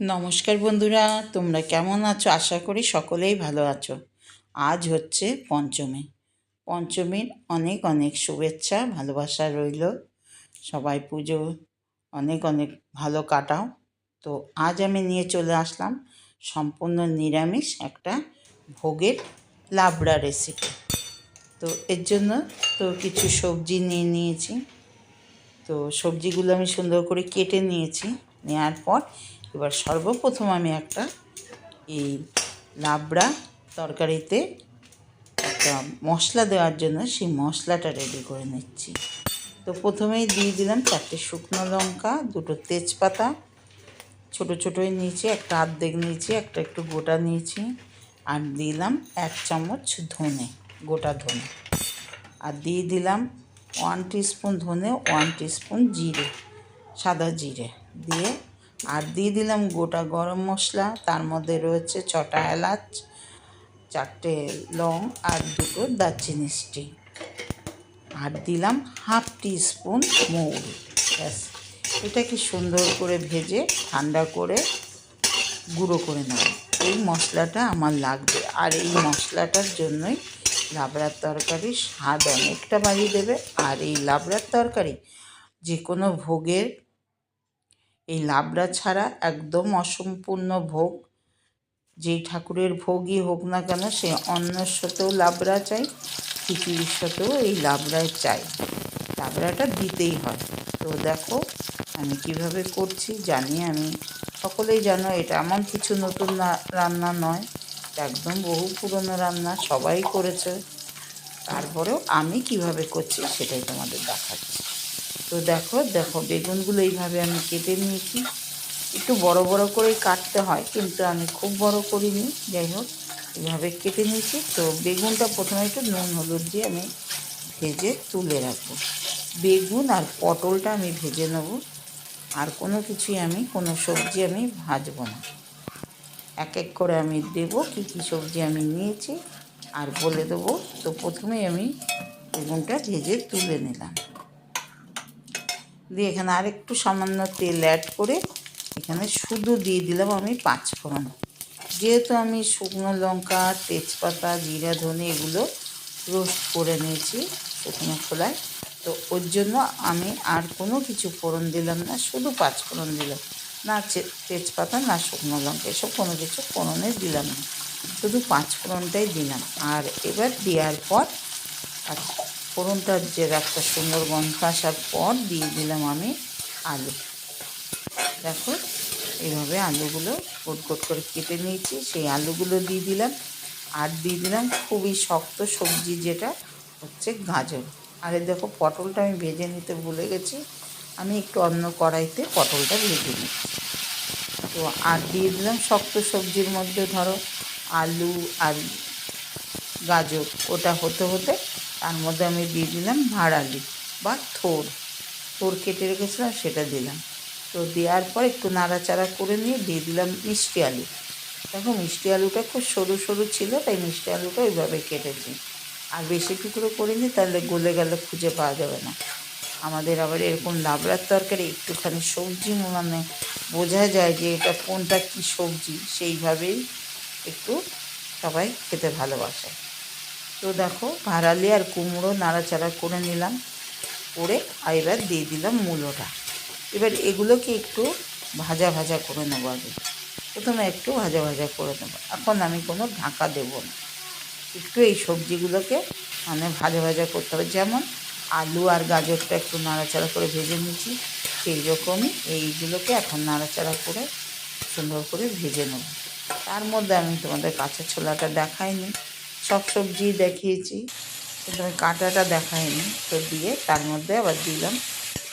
নমস্কার বন্ধুরা, তোমরা কেমন আছো? আশা করি সকলেই ভালো আছো। আজ হচ্ছে পঞ্চমী। পঞ্চমীর অনেক অনেক শুভেচ্ছা, ভালোবাসা রইল। সবাই পুজো অনেক অনেক ভালো কাটাও। তো আজ আমি নিয়ে চলে আসলাম সম্পূর্ণ নিরামিষ একটা ভোগের লাবড়া রেসিপি তো এর জন্য তো কিছু সবজি নিয়ে নিয়েছি। তো সবজিগুলো আমি সুন্দর করে কেটে নিয়েছি। নেওয়ার পর এবার সর্বপ্রথম আমি একটা এই লাবড়া তরকারিতে একটা মশলা দেওয়ার জন্য সেই মশলাটা রেডি করে নিচ্ছি। তো প্রথমেই দিয়ে দিলাম চারটে শুকনো লঙ্কা, দুটো তেজপাতা, ছোট ছোটোই নিয়েছি, একটা আর্ধেক নিয়েছি, একটা একটু গোটা নিয়েছি, আর দিলাম এক চামচ ধনে, গোটা ধনে। আর দিয়ে দিলাম ওয়ান স্পুন ধনে ওয়ান স্পুন জিরে, সাদা জিরে। দিয়ে আর দিয়ে দিলাম গোটা গরম মশলা। তার মধ্যে রয়েছে ছটা এলাচ, চারটে লং আর দুটো দারচিনি স্টিক। আর দিলাম হাফ টি স্পুন মৌরি। ব্যাস, এটাকে সুন্দর করে ভেজে ঠান্ডা করে গুঁড়ো করে নেব। এই মশলাটা আমার লাগবে। আর এই মশলাটার জন্যই লাবড়ার তরকারি স্বাদ অনেকটা বাড়িয়ে দেবে। আর এই লাবড়ার তরকারি যে কোনো ভোগের এই লাবড়া ছাড়া একদম অসম্পূর্ণ ভোগ, যেই ঠাকুরের ভোগই হোক না কেন, সে অন্যর সাথেও লাবড়া চাই, খিচুড়ির সাথেও এই লাবড়ায় চাই। লাবড়াটা দিতেই হয়। তো দেখো, আমি কীভাবে করছি জানি আমি। সকলেই জানো এটা এমন কিছু নতুন রান্না নয় একদম বহু পুরনো রান্না, সবাই করেছে। তারপরেও আমি কীভাবে করছি সেটাই তোমাদের দেখাচ্ছি। তো দেখো দেখো, বেগুনগুলো এইভাবে আমি কেটে নিয়েছি। একটু বড় বড় করেই কাটতে হয়, কিন্তু আমি খুব বড় করিনি, যাই হোক, এইভাবে কেটে নিয়েছি। তো বেগুনটা প্রথমে একটু নুন হলুদ দিয়ে আমি ভেজে তুলে রাখব। বেগুন আর পটলটা আমি ভেজে নেব। আর কোনো কিছুই আমি, কোনো সবজি আমি ভাজবো না। এক এক করে আমি দেব, কি কি সবজি আমি নিয়েছি, আর বলে দেবো। তো প্রথমেই আমি বেগুনটা ভেজে তুলে নিলাম। দিয়ে এখানে আর একটু সামান্য তেল অ্যাড করে এখানে শুধু দিয়ে দিলাম আমি পাঁচ ফোড়ন যেহেতু আমি শুকনো লঙ্কা, তেজপাতা, জিরা, ধনে এগুলো রোস্ট করে নিয়েছি শুকনো খোলায়, তো ওর জন্য আমি আর কোনো কিছু ফোড়ন দিলাম না, শুধু পাঁচ ফোড়ন দিলাম। না তেজপাতা, না শুকনো লঙ্কা, এসব কোনো কিছু ফোড়নে দিলাম না। শুধু পাঁচ ফোড়নটাই দিলাম। আর এবার দেওয়ার পর ফোড়নটার যে একটা সুন্দর গন্ধ আসার পর দিয়ে দিলাম আমি আলু। দেখো, এইভাবে আলুগুলো কোট কোট করে কেটে নিয়েছি, সেই আলুগুলো দিয়ে দিলাম। আর দিয়ে দিলাম খুবই শক্ত সবজি যেটা হচ্ছে গাজর। আরে দেখো, পটলটা আমি ভেজে নিতে ভুলে গেছি। আমি একটু অন্য কড়াইতে পটলটা ভেজে নিই। তো আর দিয়ে দিলাম শক্ত সবজির মধ্যে ধরো আলু আর গাজর, ওটা হতে হতে তার মধ্যে আমি দিয়ে দিলাম ভাড়ালি বা থোর। থোর কেটে রেখেছিলাম সেটা দিলাম। তো দেওয়ার পর একটু নাড়াচাড়া করে নিয়ে দিয়ে দিলাম মিষ্টি আলু। দেখো মিষ্টি আলুটা খুব সরু সরু ছিল, তাই মিষ্টি আলুটা ওইভাবে কেটেছি। আর বেশি টুকরো করিনি, তাহলে গলে গেলে খুঁজে পাওয়া যাবে না। আমাদের আবার এরকম লাবড়ার তরকারি, একটুখানি সবজি মানে বোঝা যায় যে এটা কোনটা কী সবজি, সেইভাবেই একটু সবাই খেতে ভালোবাসে। তো দেখো ভাড়ালি আর কুমড়ো নাড়াচাড়া করে নিলাম। করে আর এবার দিয়ে দিলাম মূলোটা। এবার এগুলোকে একটু ভাজা ভাজা করে নেব আগে। প্রথমে একটু ভাজা ভাজা করে নেব। এখন আমি কোনো ঢাকা দেব না। একটু এই সবজিগুলোকে মানে ভাজা ভাজা করতে হবে। যেমন আলু আর গাজরটা একটু নাড়াচাড়া করে ভেজে নিয়েছি, সেই রকমই এইগুলোকে এখন নাড়াচাড়া করে সুন্দর করে ভেজে নেব। তার মধ্যে আমি তোমাদের কাঁচা ছোলাটা দেখাইনি। সব সবজি দেখিয়েছি। আমি কাঁটাটা দেখাইনি তো দিয়ে তার মধ্যে আবার দিলাম।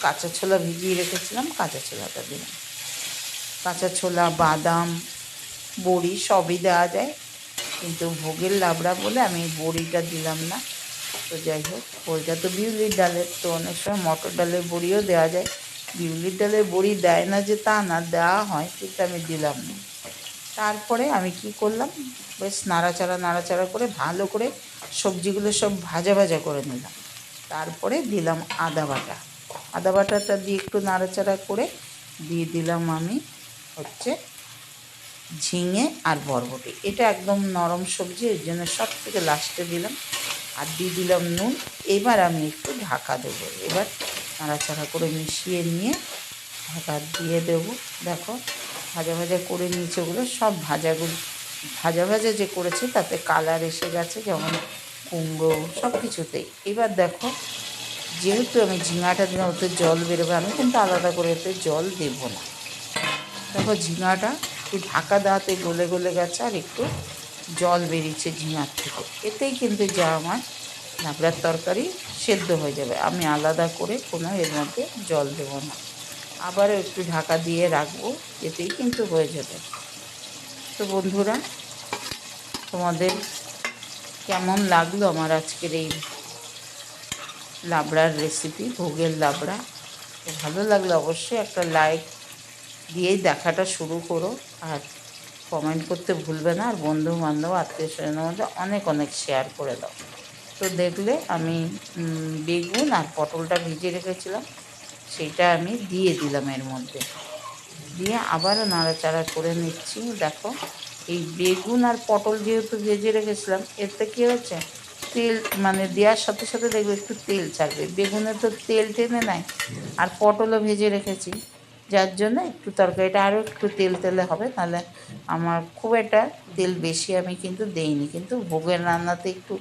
কাঁচা ছোলা ভিজিয়ে রেখেছিলাম, কাঁচা ছোলাটা দিলাম। কাঁচা ছোলা, বাদাম, বড়ি সবই দেওয়া যায়। কিন্তু ভোগের লাবড়া বলে আমি বড়িটা দিলাম না। তো যাই হোক, বড়িটা তো বিউলির ডালের, তো অনেক সময় মটর ডালের বড়িও দেওয়া যায়। বিউলির ডালের বড়ি দেয় না যে তা না, দেওয়া হয়, কিন্তু আমি দিলাম না। তারপরে আমি কি করলাম? বেশ নাড়াচাড়া নাড়াচাড়া করে, ভালো করে সবজিগুলো সব ভাজা ভাজা করে নিলাম। তারপরে দিলাম আদা বাটা। আদা বাটাটা দিয়ে একটু নাড়াচাড়া করে দিয়ে দিলাম আমি হচ্ছে ঝিঙে আর বরবটি। এটা একদম নরম সবজি, এর জন্য সব থেকে লাস্টে দিলাম। আর দিয়ে দিলাম নুন। এবার আমি একটু ঢাকা দেবো। এবার নাড়াচাড়া করে মিশিয়ে নিয়ে ঢাকা দিয়ে দেবো। দেখো ভাজা ভাজা করে নিয়েছে ওগুলো, সব ভাজাগুলো ভাজা ভাজা যে করেছে তাতে কালার এসে গেছে, যেমন কুমড়ো, সব কিছুতেই। এবার দেখো, যেহেতু আমি ঝিঙাটা দিলাম, ওতে জল বেরোবে, আমি কিন্তু আলাদা করে এতে জল দেবো না। দেখো ঝিঙাটা একটু ঢাকা দেওয়াতে গলে গলে গেছে, আর একটু জল বেরিয়েছে ঝিঙার থেকে। এতেই কিন্তু যা আমার লাবড়ার তরকারি সেদ্ধ হয়ে যাবে। আমি আলাদা করে কোনো এর মধ্যে জল দেবো না। আবারও একটু ঢাকা দিয়ে রাখব, এতেই কিন্তু হয়ে যাবে। তো বন্ধুরা, তোমাদের কেমন লাগল আমার আজকের এই লাবড়ার রেসিপি ভোগের লাবড়া? ভালো লাগলে অবশ্যই একটা লাইক দিয়েই দেখাটা শুরু করো, আর কমেন্ট করতে ভুলবে না, আর বন্ধু বান্ধব আত্মীয় স্বজনের মধ্যে অনেক অনেক শেয়ার করে দাও। তো দেখলে আমি বেগুন আর পটলটা ভিজে রেখেছিলাম। সেইটা আমি দিয়ে দিলাম এর মধ্যে। দিয়ে আবারও নাড়াচাড়া করে নিচ্ছি। দেখো, এই বেগুন আর পটল যেহেতু ভেজে রেখেছিলাম, এতে কী হচ্ছে তেল মানে দেওয়ার সাথে সাথে দেখবে একটু তেল ছাড়বে। বেগুনে তো তেল টেনে নেয়, আর পটলও ভেজে রেখেছি। যার জন্য একটু তরকারিটা আরও একটু তেল তেলে হবে তাহলে আমার খুব একটা তেল বেশি আমি কিন্তু দেইনি। কিন্তু ভোগের রান্নাতে একটু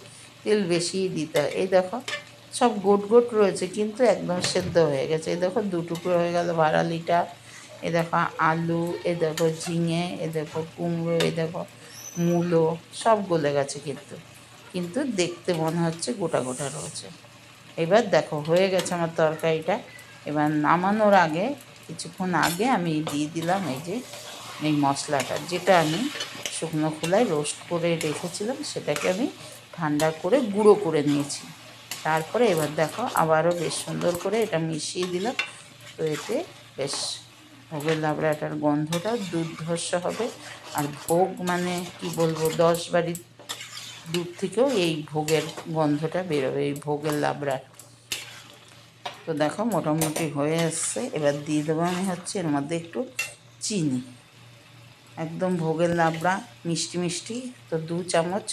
তেল বেশিই দিতে এই দেখো সব গোট গোট রয়েছে, কিন্তু একদম সেদ্ধ হয়ে গেছে। এই দেখো দু টুকরো হয়ে গেল ভাড়ালিটা এ দেখো আলু, এ দেখো ঝিঙে, এ দেখো কুমড়ো, এ দেখো মূলো, সব গলে গেছে কিন্তু। কিন্তু দেখতে মনে হচ্ছে গোটা গোটা রয়েছে। এবার দেখো হয়ে গেছে আমার তরকারিটা। এবার নামানোর আগে, কিছুক্ষণ আগে আমি দিয়ে দিলাম এই যে, এই মশলাটা, যেটা আমি শুকনো খোলায় রোস্ট করে রেখেছিলাম, সেটাকে আমি ঠান্ডা করে গুঁড়ো করে নিয়েছি। তারপরে এবার দেখো আবারও বেশ সুন্দর করে এটা মিশিয়ে দিলাম তো এতে বেশ ভোগের লাবড়াটার গন্ধটা দুর্ধর্ষ হবে। আর ভোগ মানে কি বলব, দশ বাড়ির দূর থেকেও এই ভোগের গন্ধটা বেরোবে, এই ভোগের লাবড়ার তো দেখো মোটামুটি হয়ে আসছে। এবার দিয়ে দেবো আমি হচ্ছে এর মধ্যে একটু চিনি। একদম ভোগের লাবড়া, মিষ্টি মিষ্টি, তো দু চামচ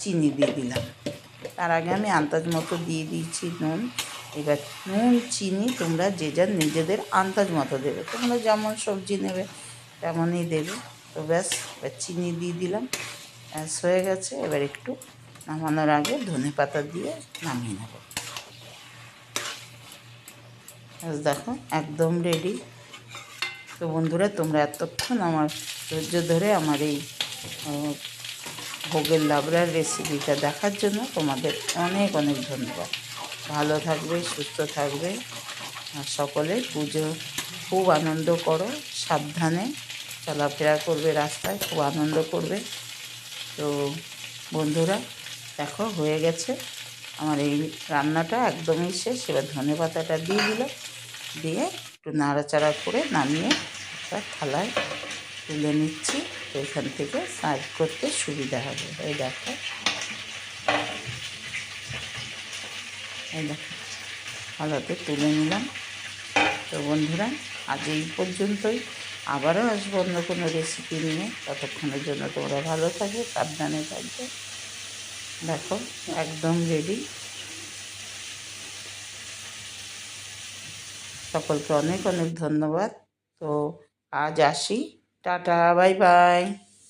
চিনি দিয়ে দিলাম। তার আগে আমি আন্দাজ মতো দিয়ে দিয়েছি নুন। এবার নুন, চিনি তোমরা যে যার নিজেদের আন্দাজ মতো দেবে। তোমরা যেমন সবজি নেবে তেমনই দেবে। তো ব্যাস, এবার চিনি দিয়ে দিলাম। ব্যাস, হয়ে গেছে। এবার একটু নামানোর আগে ধনে পাতা দিয়ে নামিয়ে নেব। দেখো, একদম রেডি তো বন্ধুরা, তোমরা এতক্ষণ আমার ধৈর্য ধরে আমার এই ভোগের লাবড়ার রেসিপিটা দেখার জন্য তোমাদের অনেক অনেক ধন্যবাদ। ভালো থাকবে, সুস্থ থাকবে। আর সকলে পুজো, খুব আনন্দ করো, সাবধানে চলাফেরা করবে রাস্তায়, খুব আনন্দ করবে। তো বন্ধুরা, দেখো, হয়ে গেছে। আমার এই রান্নাটা একদমই শেষ। এবার ধনে পাতাটা দিয়ে দিলাম। দিয়ে একটু নাড়াচাড়া করে নামিয়ে একটা থালায় তুলে নিচ্ছি। এখান থেকে সার্ভ করতে সুবিধা হবে। এই দেখো। এই দেখো। থালাতে তুলে নিলাম। তো বন্ধুরা, আজ এই পর্যন্তই। আবারও আসব অন্য কোনো রেসিপি নিয়ে। ততক্ষণের জন্য তোমরা ভালো থাকবে, সাবধানে থাকবে। দেখো, একদম রেডি সকলকে অনেক অনেক ধন্যবাদ। তো আজ আসি। Tata bye bye.